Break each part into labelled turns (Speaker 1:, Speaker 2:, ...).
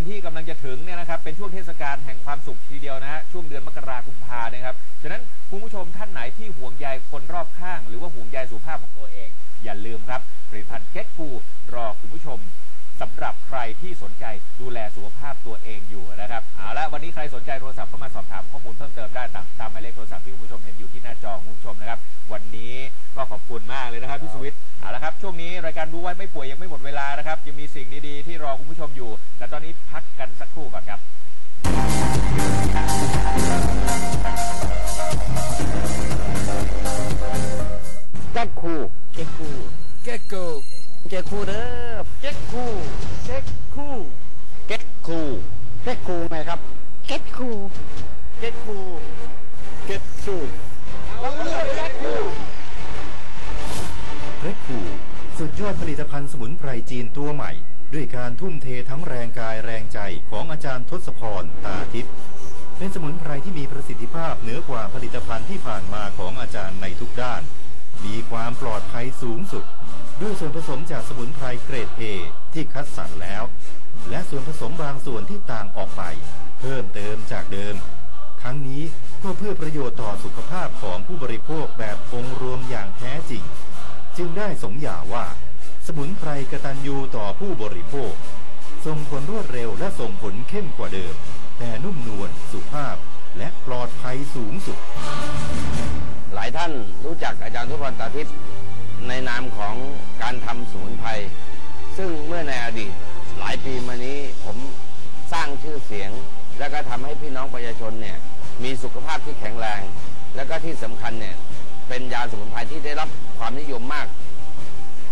Speaker 1: นที่กำลังจะถึงเนี่ยนะครับเป็นช่วงเทศกาลแห่งความสุขทีเดียวนะฮะช่วงเดือนมกราคมพานะครับฉะนั้นคุณผู้ชมท่านไหนที่ห่วงใยคนรอบข้าง หรือว่าห่วงใยสุขภาพของตัวเอง อย่าลืมครับผลิตภัณฑ์เก็ตฟูรอคุณผู้ชมสำหรับใครที่สนใจดูแลสุข อบคุณมากเลยนะครับพี่สวิทย์เอาละครับช่วงนี้รายการรู้ไว้ไม่ป่วยยังไม่หมดเวลานะครับยังมีสิ่งดีๆที่รอคุณผู้ชมอยู่ แต่ตอนนี้พักกันสักครู่ก่อนครับ
Speaker 2: แก๊กคูเก๊กคู
Speaker 3: เก็กกู
Speaker 2: เก๊กคูเด้อเก๊กคู
Speaker 3: เก็กคู่
Speaker 2: เก๊กคูเก๊กคูไงครับ
Speaker 4: ไพรจีนตัวใหม่ ด้วยการทุ่มเททั้งแรงกายแรงใจของอาจารย์ทศพรตาทิพย์เป็นสมุนไพรที่มีประสิทธิภาพเหนือกว่าผลิตภัณฑ์ที่ผ่านมาของอาจารย์ในทุกด้าน มีความปลอดภัยสูงสุด ด้วยส่วนผสมจากสมุนไพรเกรด A ที่คัดสรรแล้ว และส่วนผสมบางส่วนที่ต่างออกไป เพิ่มเติมจากเดิม ทั้งนี้ก็เพื่อประโยชน์ต่อสุขภาพของผู้บริโภคแบบองค์รวมอย่างแท้จริง จึงได้สมญาว่า มุนไพรกตัญญูต่อผู้บริโภคส่งผลรวดเร็วและส่งผลเข้มกว่าเดิม แต่นุ่มนวลสุภาพและปลอดภัยสูงสุด
Speaker 2: หลายท่านรู้จักอาจารย์ทุพรตาทิพย์ในนามของการทำสมุนไพรซึ่งเมื่อในอดีตหลายปีมานี้ผมสร้างชื่อเสียง และก็ทำให้พี่น้องประชาชนเนี่ยมีสุขภาพที่แข็งแรง และก็ที่สำคัญเนี่ยเป็นยาสมุนไพรที่ได้รับความนิยมมาก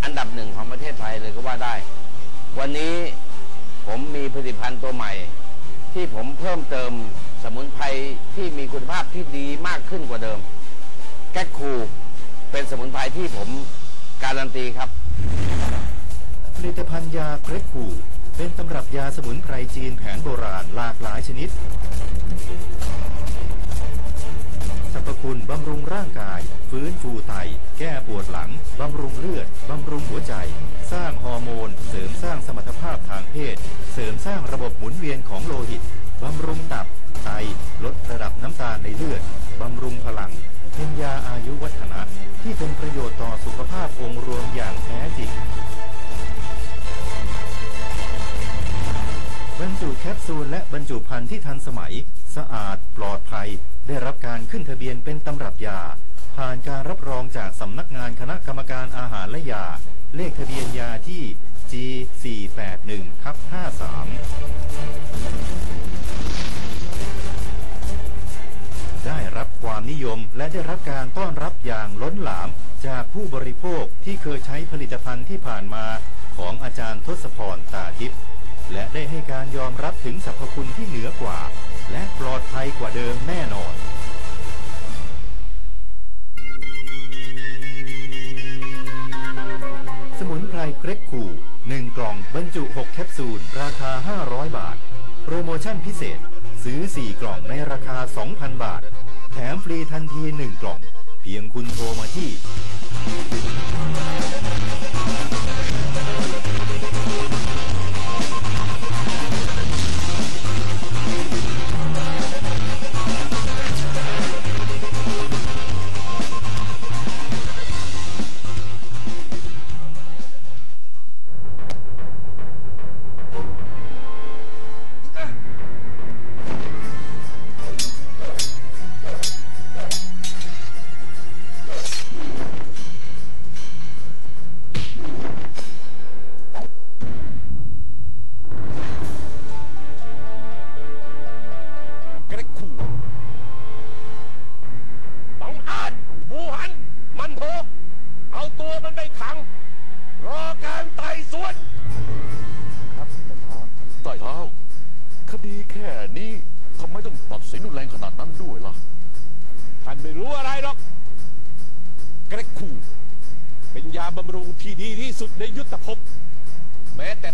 Speaker 2: อันดับหนึ่งของประเทศไทยเลยก็ว่าได้ วันนี้ผมมีผลิตภัณฑ์ตัวใหม่ ที่ผมเพิ่มเติมสมุนไพรที่มีคุณภาพที่ดีมากขึ้นกว่าเดิม แก๊กคูเป็นสมุนไพรที่ผมการันตีครับ
Speaker 4: ผลิตภัณฑ์ยาเกรดคูเป็นตำรับยาสมุนไพรจีนแผนโบราณหลากหลายชนิดสรรพคุณบำรุงร่าง ฟื้นฟูไต แก้ปวดหลัง บำรุงเลือด บำรุงหัวใจ สร้างฮอร์โมน เสริมสร้างสมรรถภาพทางเพศ เสริมสร้างระบบหมุนเวียนของโลหิต บำรุงตับ ไต ลดระดับน้ำตาลในเลือด บำรุงพลัง เป็นยาอายุวัฒนะ ที่เป็นประโยชน์ต่อสุขภาพองค์รวมอย่างแท้จริงบรรจุแคปซูลและบรรจุภัณฑ์ที่ทันสมัย สะอาดปลอดภัย ได้รับการขึ้นทะเบียนเป็นตำรับยา ผ่านการรับรองจากสำนักงานคณะกรรมการอาหารและยา เลขทะเบียนยาที่ G481 ทับ53 ได้รับความนิยมและได้รับการต้อนรับอย่างล้นหลามจากผู้บริโภคที่เคยใช้ผลิตภัณฑ์ที่ผ่านมาของอาจารย์ทศพรตาทิพย์และได้ให้การยอมรับถึงสรรพคุณที่เหนือกว่า และปลอดภัยกว่าเดิมแน่นอน รเกรกคู1กล่องบรรจุ 6 แคปซูล ราคา 500 บาท โปรโมชั่นพิเศษ ซื้อ 4 กล่องในราคา 2,000 บาท แถมฟรีทันที 1 กล่อง เพียงคุณโทรมาที่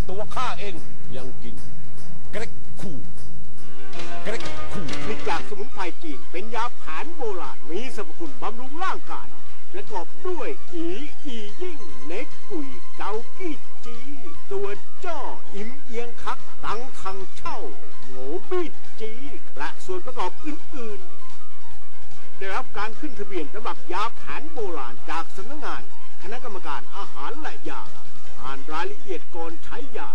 Speaker 3: ตัวข้า
Speaker 5: เอ
Speaker 6: งยั
Speaker 3: งกินเกร็กคู่เกร็กคู
Speaker 7: ผลิตจากสมุนไพรจีนเป็นยาแผนโบราณมีสรรพคุณบำรุงร่างกายประกอบด้วยอีอียิ่งเน็กกุยเกากี้จีตัวจ้ออิมเอียงคักตังทังเช่าโงบีจี และส่วนประกอบอื่นๆ ได้รับการขึ้นทะเบียนสำหรับยาแผนโบราณจากสำนักงาน คณะกรรมการอาหารและยา อ่านรายละเอียดก่อนใช้ยา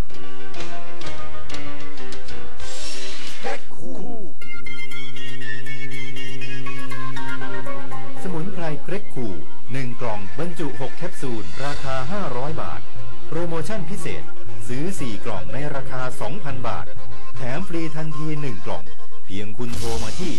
Speaker 4: สมุนไพรเกรกคู1กล่องบรรจุ 6 แคปซูล ราคา 500 บาท โปรโมชั่นพิเศษ ซื้อ 4 กล่องในราคา 2,000 บาท แถมฟรีทันที 1 กล่อง เพียงคุณโทรมาที่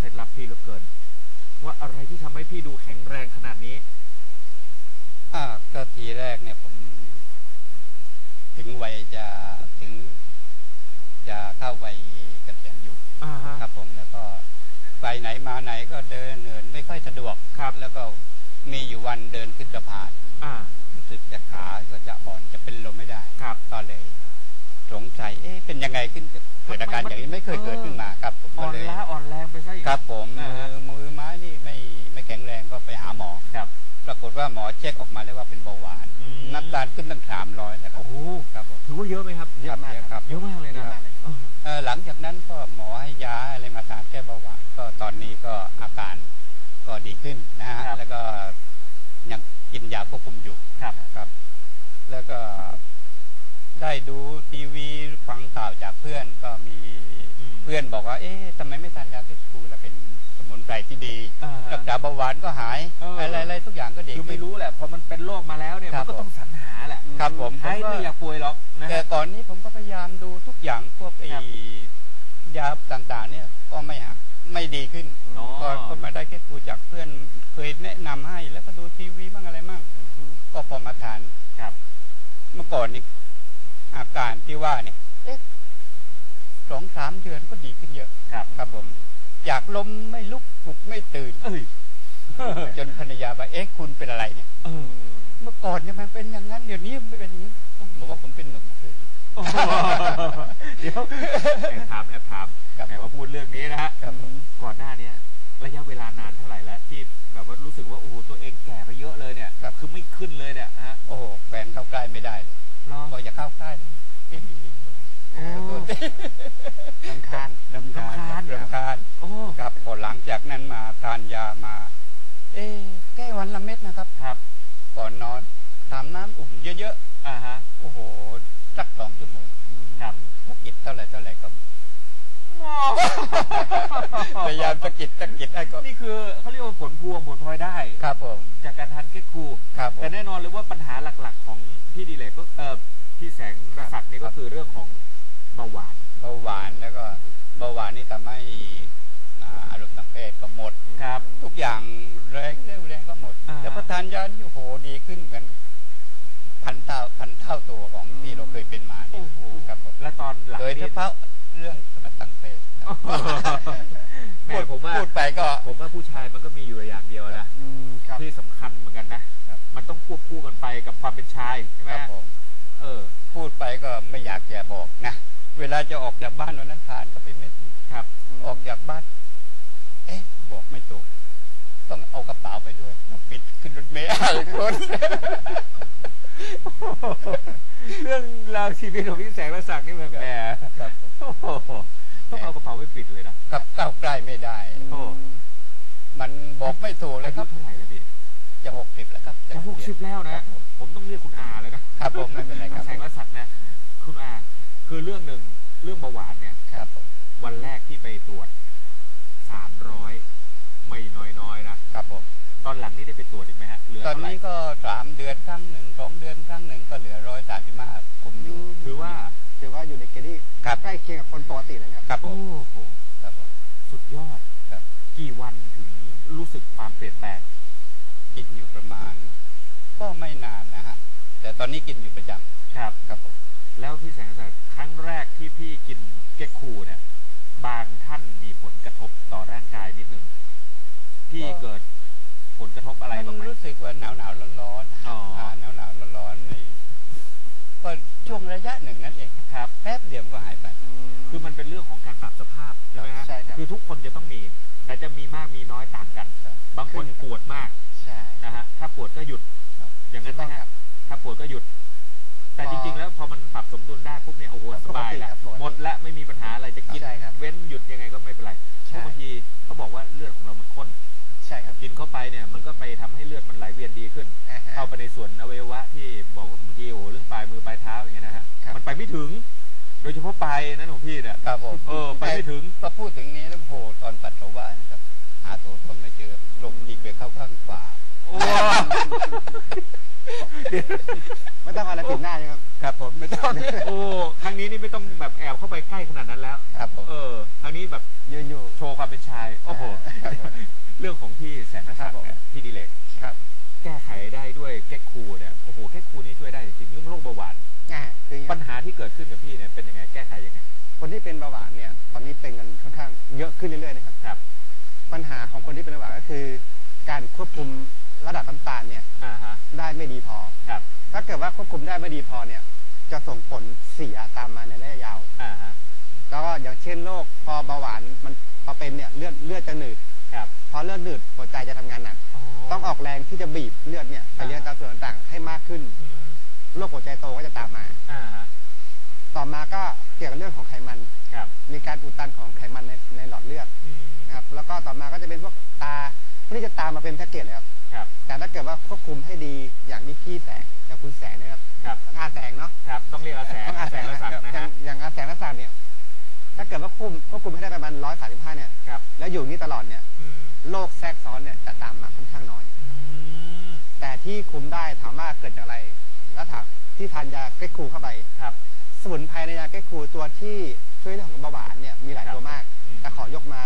Speaker 1: เคล็ดลับพี่เหลือเกิน ว่าอะไรที่ทำให้พี่ดูแข็งแรงขนาดนี้
Speaker 5: อ่าก็ทีแรกเนี่ยผม ถึงวัยจะถึง จะเข้าวัยเกษียณอยู่
Speaker 1: อ่าฮะ
Speaker 5: ครับผมแล้วก็ไปไหนมาไหนก็เดินเหินไม่ค่อยสะดวก
Speaker 1: ครับ
Speaker 5: แล้วก็มีอยู่วันเดินขึ้นสะพาน
Speaker 1: อ่า
Speaker 5: รู้สึกจะขาก็จะอ่อนจะเป็นลมไม่ได้
Speaker 1: ครับ
Speaker 5: ก็เลย สงสัยเอ๊ะเป็นยังไงขึ้นเกิดอาการอย่างนี้ไม่เคยเกิดขึ้นมาครับ ผม
Speaker 1: อ่
Speaker 5: ก็
Speaker 1: อน
Speaker 5: เลย
Speaker 1: ล้าอ่อนแรงไปซะอีก
Speaker 5: ครับผม
Speaker 1: อ่า
Speaker 5: มื
Speaker 1: ฮะ
Speaker 5: อมือไม้นี่ไม่ไม่แข็งแรงก็ไปหาหมอ
Speaker 1: ครับ
Speaker 5: ปรากฏว่าหมอเช็คออกมาแล้วว่าเป็นเบาหวาน
Speaker 1: อืม
Speaker 5: น้ำตาลขึ้นตั้งสามร้อยนะครับ
Speaker 1: โอ้โห
Speaker 5: ครับผม
Speaker 1: ถือว่าเยอะไหมครับ
Speaker 5: เยอะมากครับ
Speaker 1: เยอะมากเลยนะ
Speaker 5: เยอะมากเลย
Speaker 1: อ่าฮะ
Speaker 5: เอ่อหลังจากนั้นก็หมอให้ยาอะไรมาทานแก้เบาหวานก็ตอนนี้ก็อาการก็ดีขึ้นนะฮะแล้วก็ยังกินยาควบคุมอยู่
Speaker 1: ครับ
Speaker 5: ครับ แล้วก็ ได้ดูทีวีฟังข่าวจากเพื่อนก็มี
Speaker 1: อืม
Speaker 5: เพื่อนบอกว่า เอ๊ะทำไมไม่ทานยาแก้ครูแล้วเป็นสมุนไพรที่ดี
Speaker 1: อ่าฮะ
Speaker 5: รักษาเบาหวานก็หาย
Speaker 1: เอออ
Speaker 5: อะไรๆทุกอย่างก็ดี
Speaker 1: คือไม่
Speaker 5: ขึ้น
Speaker 1: รู้แหละพอมันเป็นโรคมาแล้วเนี่ย
Speaker 5: ครั
Speaker 1: มัน
Speaker 5: บ
Speaker 1: ก็ต้องสรรหาแหละ
Speaker 5: ครับผม
Speaker 1: ใคร
Speaker 5: ผมก็
Speaker 1: ไม่อยากป่วยหรอกนะ
Speaker 5: แต่
Speaker 1: ฮะ
Speaker 5: ก่อนนี้ผมก็พยายามดูทุกอย่างพวกไอ้
Speaker 1: ครับ
Speaker 5: ยาต่างๆ เนี่ยก็ไม่หาไม่ดีขึ้น
Speaker 1: อ๋อ
Speaker 5: ก็ก็มาได้แค่ครูจากเพื่อนเคยแนะนำให้แล้วก็ดูทีวีบ้างอะไรบ้างก็พอมาทาน
Speaker 1: ครับ
Speaker 5: เมื่อก่อนนี่ อาการที่ว่าเนี่ยเอ๊ะสองสามเดือนก็ดีขึ้นเยอะ
Speaker 1: ครับ
Speaker 5: ครับผม อยากล้มไม่ลุกปลุกไม่ตื่น
Speaker 1: เอ้ย
Speaker 5: จนภรรยาบอกเอ๊ะคุณเป็นอะไรเนี่ย
Speaker 1: เออ
Speaker 5: เมื่อก่อนเนี่ยมันเป็นอย่างนั้นเดี๋ยวนี้ไม่เป็นอย่างนี้บอกว่าผมเป็นหนุ่มขึ้น
Speaker 1: โอ้โหเดี๋ยวแอบถามแอบถาม
Speaker 5: ครับ
Speaker 1: แอบมาพูดเรื่องนี้นะฮะ
Speaker 5: ครับผม
Speaker 1: ก่อนหน้าเนี้ย ระยะเวลานานเท่าไหร่แล้วที่แบบว่ารู้สึกว่าโอ้โหตัวเองแก่ไปเยอะเลยเนี่ย
Speaker 5: ครับ
Speaker 1: คือไม่ขึ้นเลยเนี่ยฮะ
Speaker 5: โอ้โหแฟนเข้าใกล้ไม่ได้เลย
Speaker 1: รอ
Speaker 5: บอกอย่าเข้าใกล้เลยเอ๊ะดี
Speaker 1: โอ้
Speaker 5: ตัวเต้
Speaker 1: ลำคาญ
Speaker 5: ลำคาญ
Speaker 1: รำคาญ
Speaker 5: รำคาญ
Speaker 1: โอ้
Speaker 5: ครับพอหลังจากนั้นมาทานยามา เอ๊ะแก้วันละเม็ดนะครับ
Speaker 1: ครับ
Speaker 5: ก่อนนอนทำน้ำอุ่นเยอะ
Speaker 1: อ่าฮะ
Speaker 5: ๆโอ้โหสักสองชั่วโมง
Speaker 1: ครับ
Speaker 5: สะกิดเท่าไหร่เท่าไหร่ก็พยายามสะกิดสะกิดให้ก็
Speaker 1: นี่คือเขาเรียกว่าผลพวงผลพลอยได้
Speaker 5: ครับผม
Speaker 1: จากการทานเก็ตคู
Speaker 5: ครับผม
Speaker 1: แต่แน่นอนเลยว่าปัญหาหลักๆของพี่ดีเล กก็เออพี่แสงรศักดิ์นี่
Speaker 5: ครั
Speaker 1: ก็
Speaker 5: บ
Speaker 1: คือเรื่องของเบาหวาน
Speaker 5: เบาหวานแล้วก็เบาหวานนี่ทำให้อ่าอารมณ์ทางเพศก็หมด
Speaker 1: ครับ
Speaker 5: ทุกอย่างแรงเร็วแรงก็หมด
Speaker 1: อ่า
Speaker 5: แต่พอทานยานี่โอ้โหดีขึ้นเหมือนพันเท่าพันเท่าตัวของที่เราเคยเป็นมานี่
Speaker 1: โอ้โห
Speaker 5: ครับผม
Speaker 1: และตอนหลัง
Speaker 5: โดยเฉ
Speaker 1: นี่
Speaker 5: พาะเรื่องสมรรถทางเพศนะ
Speaker 1: แหม่ผมว่า
Speaker 5: พูดไปก็
Speaker 1: ผมว่าผู้ชายมันก็มีอยู่อย่าง ความเป็นชายใช่ไหม
Speaker 5: ครับผม
Speaker 1: เออ
Speaker 5: พูดไปก็ไม่อยากจะบอกนะ เวลาจะออกจากบ้านวันนั้นทานก็ไปเม็ดหนึ่ง
Speaker 1: ครับ
Speaker 5: ออกจากบ้าน เอ๊ะ บอกไม่ถูก ต้องเอากระเป๋าไปด้วยแล้วปิดขึ้นรถเมล์อ่านคน
Speaker 1: เรื่องราวชีวิตของพี่แสงและศักดิ์นี่แบบแหม
Speaker 5: ครับผม
Speaker 1: โอ้โหต้องเอากระเป๋าไปปิดเลยนะครับ
Speaker 5: ก้าวใกล้ไม่ได้
Speaker 1: โอ้
Speaker 5: มันบอกไม่ถูกเลย
Speaker 1: อา
Speaker 5: ค
Speaker 1: ยุ
Speaker 5: รับ
Speaker 1: เท่าไหร่แล้วพี่
Speaker 5: จะหกสิบแล้วครับ
Speaker 1: จะหกสิบแล้วนะ ผมต้องเรียกคุณอาเลยนะครับ
Speaker 5: ผมไม่เป็นไรครับ
Speaker 1: แสงและศักดิ์นะ คุณอา คือเรื่องหนึ่งเรื่องเบาหวานเนี่ย
Speaker 5: ครับผม
Speaker 1: วันแรกที่ไปตรวจสามร้อยไม่น้อยๆนะ
Speaker 5: ครับผม
Speaker 1: ตอนหลังนี่ได้ไปตรวจอีกไหมฮะเหลือ
Speaker 5: ตอน
Speaker 1: เท่าไหร่
Speaker 5: นี้ก็สามเดือนครั้งหนึ่งสองเดือนครั้งหนึ่งก็เหลือร้อยสามสิบห้าคุมอยู่
Speaker 1: ถือว่า
Speaker 8: ถือว่าอยู่ในเกณฑ์ที่
Speaker 5: คครับ
Speaker 8: ใกล้เคียงกับคนปกติเลยนะครับ
Speaker 5: ครับผ
Speaker 1: โอ้
Speaker 5: ม
Speaker 1: โห
Speaker 5: ครับผม
Speaker 1: สุดยอด
Speaker 5: ครับ
Speaker 1: กี่วันถึงรู้สึกความเปลี่ยนแปลง
Speaker 5: กินอยู่ประมาณ ก็ไม่นานนะฮะ แต่ตอนนี้กินอยู่ประจ
Speaker 1: ครับำ
Speaker 5: ครับผม
Speaker 1: แล้วพี่แสงสักดิ์ครั้งแรกที่พี่กินเก๊กคูเนี่ย บางท่านมีผลกระทบต่อร่างกายนิดหนึ่งพี่เกิดผลกระทบอะไรบ้างไหม
Speaker 5: มันรู้สึกว่าหนาวหนาวร้อนร้อนๆ
Speaker 1: อ๋ออ่
Speaker 5: หนาวหนาวร้อนร้อนๆในก็ช่วงระยะหนึ่งนั่นเอง
Speaker 1: ครับ
Speaker 5: แป๊บเดียวก็หายไป
Speaker 1: คือมันเป็นเรื่องของการปรับสภาพใช่ไหมฮะ
Speaker 5: ใช่ครับ
Speaker 1: คือทุกคนจะต้องมี แต่จะมีมากมีน้อยต่างกัน
Speaker 5: ครับ
Speaker 1: บางคนปวดมาก
Speaker 5: ใช่
Speaker 1: นะฮะถ้าปวดก็หยุด
Speaker 5: ครับ
Speaker 1: อย่างนั้นไหม
Speaker 5: ถูกต้องครั
Speaker 1: ฮะ
Speaker 5: บ
Speaker 1: ถ้าปวดก็หยุด แต่จริง ๆ แล้วพอมันปรับสมดุลได้ปุ๊บเนี่ยโอ้โหสบายแล้ว
Speaker 5: ปกติครับปกติ
Speaker 1: หมดและไม่มีปัญหาอะไรจะกิน
Speaker 5: ใช่ครับ
Speaker 1: เว้นหยุดยังไงก็ไม่เป็นไรเพ
Speaker 5: ใช่
Speaker 1: ราะบางทีเขาบอกว่าเลือดของเรามันข้น
Speaker 5: ใช่ครับ
Speaker 1: กินเข้าไปเนี่ยมันก็ไปทำให้เลือดมันไหลเวียนดีขึ้น
Speaker 5: อ่าฮะ
Speaker 1: เข้าไปในส่วนอวัยวะที่บอกว่าบางทีโอ้โหเรื่องปลายมือปลายเท้าอย่างเงี้ยนะฮะ
Speaker 5: ครับ
Speaker 1: มันไปไม่ถึง โดยเฉพาะปลายนั้นของพี่เนี่ย
Speaker 5: ครับผม
Speaker 1: เออไปไม่ถึง
Speaker 5: พอพูดถึงนี้แล้วโหตอนปัสสาวะนะครับหาโถส้วมไม่เจอลงยิงไปเข้าข้างขวา
Speaker 1: โอ้
Speaker 8: ไม่ต้องเอาอะไรปิดหน้าใช่ไหมครับ
Speaker 5: ครับผมไม่ต้อง
Speaker 1: โอ้ครั้งนี้นี่ไม่ต้องแบบแอบเข้าไปใกล้ขนาดนั้นแล้ว
Speaker 5: ครับผม
Speaker 1: เออครั้งนี้แบบ
Speaker 8: ยืนอยู่
Speaker 1: โชว์ความเป็นชายโอ้โห
Speaker 5: ครับผม
Speaker 1: เรื่องของพี่แสนศักดิ์เนี่ยพี่ดิเลก
Speaker 5: ครับ
Speaker 1: แก้ไขได้ด้วยแก้คูเนี่ยโอ้โหแก้คูนี้ช่วยได้จริง เกิดขึ้นกับพี่เนี่ยเป็นยังไงแก้ไขยังไง
Speaker 8: คนที่เป็นเบาหวานเนี่ยตอนนี้เป็นกันค่อนข้างเยอะขึ้นเรื่อยๆนะครับ
Speaker 1: ครับ
Speaker 8: ปัญหาของคนที่เป็นเบาหวานก็คือ การควบคุมระดับน้ำตาลเนี่ย
Speaker 1: อ่าฮะ
Speaker 8: ได้ไม่ดีพอ
Speaker 1: ครับ
Speaker 8: ถ้าเกิดว่าควบคุมได้ไม่ดีพอเนี่ยจะส่งผลเสียตามมาในระยะยาว
Speaker 1: อ่าฮะ
Speaker 8: แล้วก็อย่างเช่นโรคพอเบาหวานมันพอเป็นเนี่ยเลือดเลือดจะหนืด
Speaker 1: ครับ
Speaker 8: พอเลือดหนืดหัวใจจะทำงานหนัก ต้องออกแรงที่จะบีบเลือดเนี่ยไปเลี้ยงตามส่วนต่างๆ ให้มากขึ้น
Speaker 1: อืม
Speaker 8: โรคหัวใจโตก็จะตามมา
Speaker 1: อ่าฮะ
Speaker 8: ต่อมาก็เกี่ยวกับเรื่องของไขมัน
Speaker 1: ครับ
Speaker 8: มีการอุดตันของไขมันในในหลอดเลือด
Speaker 1: อืม
Speaker 8: นะครับ แล้วก็ต่อมาก็จะเป็นพวกตาพวกนี้จะตามมาเป็นแพ็กเกจเลยครับ
Speaker 1: ครับ
Speaker 8: แต่ถ้าเกิดว่าควบคุมให้ดีอย่างที่พี่แสงอย่างคุณแสงเนยครับ
Speaker 1: ครับ
Speaker 8: อาแสงเนาะ
Speaker 1: ครับ ต้องเรียกอาแสง
Speaker 8: ต้องอาแสง
Speaker 1: ละ
Speaker 8: นะ
Speaker 1: ศักดิ์นะ
Speaker 8: อย่า
Speaker 1: ฮะ
Speaker 8: งอย่างอาแสงละศักดิ์เนี่ย ถ้าเกิดว่าควบคุมควบคุมให้ได้ประมาณร้อยสามสิบห้าเนี่ย
Speaker 1: ครับ
Speaker 8: แล้วอยู่นี่ตลอดเนี่ย
Speaker 1: อืม
Speaker 8: โรคแทรกซ้อนเนี่ยจะตามมาค่อนข้างน้อย
Speaker 1: อืม
Speaker 8: แต่ที่คุมได้ถามว่าเกิดจากอะไร แล้วถามที่ทานยาเกรกคูเข้าไป
Speaker 1: ครับ
Speaker 8: สมุนไพรในยาเกรกคูตัวที่ช่วยเรื่องของเบาหวานเนี่ยมีหลาย
Speaker 1: ครับ
Speaker 8: ตัวมาก
Speaker 1: อืม
Speaker 8: แต่ขอยกมา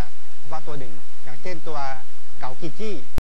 Speaker 8: ว่าตัวหนึ่ง อย่างเช่นตัวเกากิจี้